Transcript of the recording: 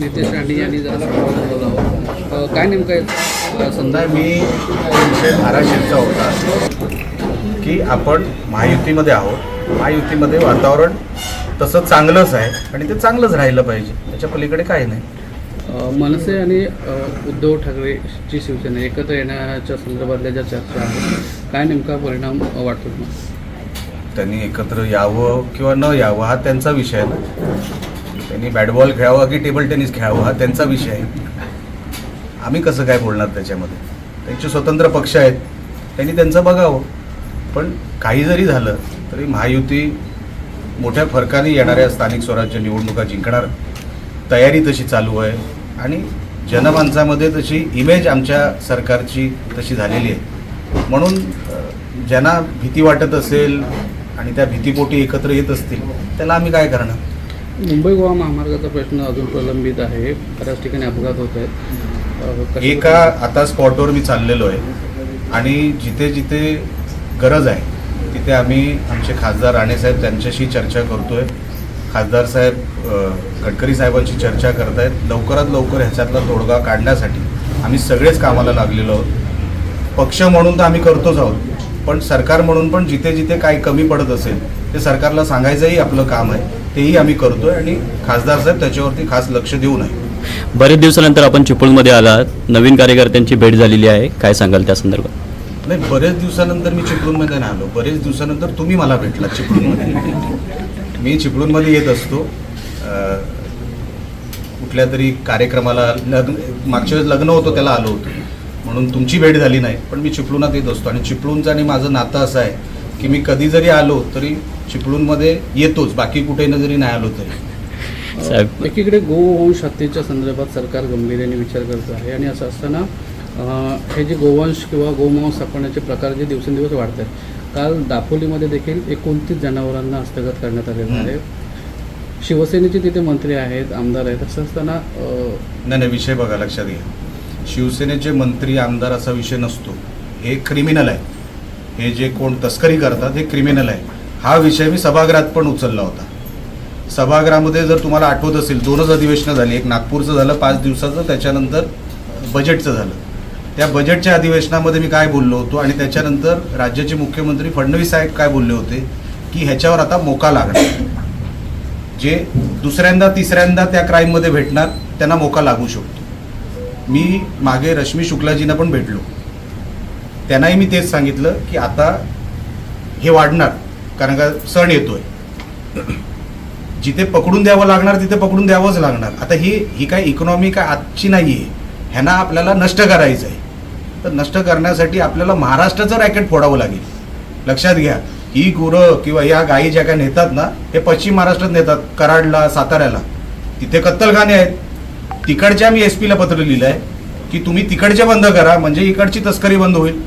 नितेश राणे यांनी जरा बोलावं. काय नेमकं संदर्भ? मी विषय धाराशिवचा होता की आपण महायुतीमध्ये आहोत. महायुतीमध्ये वातावरण तसं चांगलंच आहे आणि ते चांगलंच राहिलं पाहिजे. त्याच्या पलीकडे काही नाही. मनसे आणि उद्धव ठाकरेची शिवसेना एकत्र येण्याच्या संदर्भातल्या ज्या चर्चा आहेत काय नेमका परिणाम वाटतो त्यांनी एकत्र यावं किंवा न यावं हा त्यांचा विषय आहे ना. त्यांनी बॅट बॉल खेळावा की टेबल टेनिस खेळावं हा त्यांचा विषय आहे. आम्ही कसं काय बोलणार त्याच्यामध्ये? त्यांचे स्वतंत्र पक्ष आहेत. त्यांनी त्यांचं बघावं. पण काही जरी झालं तरी महायुती मोठ्या फरकाने येणाऱ्या स्थानिक स्वराज्य निवडणुका जिंकणार. तयारी तशी चालू आहे. आणि जनमानसामध्ये तशी इमेज आमच्या सरकारची तशी झालेली आहे. म्हणून ज्यांना भीती वाटत असेल आणि त्या भीतीपोटी एकत्र येत असतील त्याला आम्ही काय करणार? मुंबई गोवा महामार्गाचा प्रश्न अजून प्रलंबित आहे. बऱ्याच ठिकाणी अपघात होत आहेत. एका आता स्पॉटवर मी चाललेलो आहे. आणि जिथे जिथे गरज आहे तिथे आम्ही आमचे खासदार राणेसाहेब त्यांच्याशी चर्चा करतोय. खासदार साहेब गडकरी साहेबांशी चर्चा करतायत. लवकरात लवकर ह्याच्यातला तोडगा काढण्यासाठी आम्ही सगळेच कामाला लागलेलो आहोत. पक्ष म्हणून तर आम्ही करतोच आहोत. पण सरकार म्हणून पण जिथे जिथे काही कमी पडत असेल ते सरकारला सांगायचंही आपलं काम आहे. तेही आम्ही करतोय आणि खासदार साहेब त्याच्यावरती खास लक्ष देऊ नये. बरेच दिवसानंतर आपण चिपळूणमध्ये आलात. नवीन कार्यकर्त्यांची भेट झालेली आहे. काय सांगाल त्या संदर्भात? नाही बरेच दिवसानंतर मी चिपळूणमध्ये नाही आलो. बरेच दिवसानंतर तुम्ही मला भेटला चिपळूणमध्ये. मी चिपळूणमध्ये येत असतो. कुठल्या तरी कार्यक्रमाला लग्न मागच्या वेळेस लग्न होतं त्याला आलो होतो. म्हणून तुमची भेट झाली नाही पण मी चिपळूणात येत असतो. आणि चिपळूणचं आणि माझं नातं असं आहे की मी कधी जरी आलो तरी चिपळूणमध्ये येतोच बाकी कुठे न जरी नाही आलो तरी. साहेब. एकीकडे गोवंश हत्येच्या संदर्भात सरकार गंभीर्याने विचार करत आहे आणि असं असताना हे जे गोवंश किंवा गोमांस सापडण्याचे प्रकार जे दिवसेंदिवस वाढत आहेत काल दापोलीमध्ये देखील एकोणतीस जनावरांना हस्तगत करण्यात आलेलं हं. आहे. शिवसेनेचे तिथे मंत्री आहेत आमदार आहेत असं असताना नाही नाही विषय बघा लक्षात घ्या. शिवसेनेचे मंत्री आमदार असा विषय नसतो. हे क्रिमिनल आहे हे जे कोण तस्करी करतात हे क्रिमिनल आहे. हा विषय मी सभागृहात पण उचलला होता. सभागृहामध्ये जर तुम्हाला आठवत असेल दोनच अधिवेशनं झाली. एक नागपूरचं झालं पाच दिवसाचं त्याच्यानंतर बजेटचं झालं. त्या बजेटच्या अधिवेशनामध्ये मी काय बोललो होतो आणि त्याच्यानंतर राज्याचे मुख्यमंत्री फडणवीस साहेब काय बोलले होते की ह्याच्यावर आता मोका लागणार. जे दुसऱ्यांदा तिसऱ्यांदा त्या क्राईममध्ये भेटणार त्यांना मोका लागू शकतो. मी मागे रश्मी शुक्लाजींना पण भेटलो. त्यांनाही मी तेच सांगितलं की आता हे वाढणार कारण का सण येतोय. जिथे पकडून द्यावं लागणार तिथे पकडून द्यावंच लागणार. आता ही ही काय इकॉनॉमी काय आजची नाही आहे ह्यांना आपल्याला नष्ट करायचं आहे तर नष्ट करण्यासाठी आपल्याला महाराष्ट्राचं रॅकेट फोडावं लागेल. लक्षात घ्या ही गुरं किंवा या गायी ज्या काय नेतात ना हे पश्चिम महाराष्ट्रात नेतात कराडला साताऱ्याला. तिथे कत्तलखाने आहेत. तिकडच्या मी एस पीला पत्र लिहिलं आहे की तुम्ही तिकडचे बंद करा म्हणजे इकडची तस्करी बंद होईल.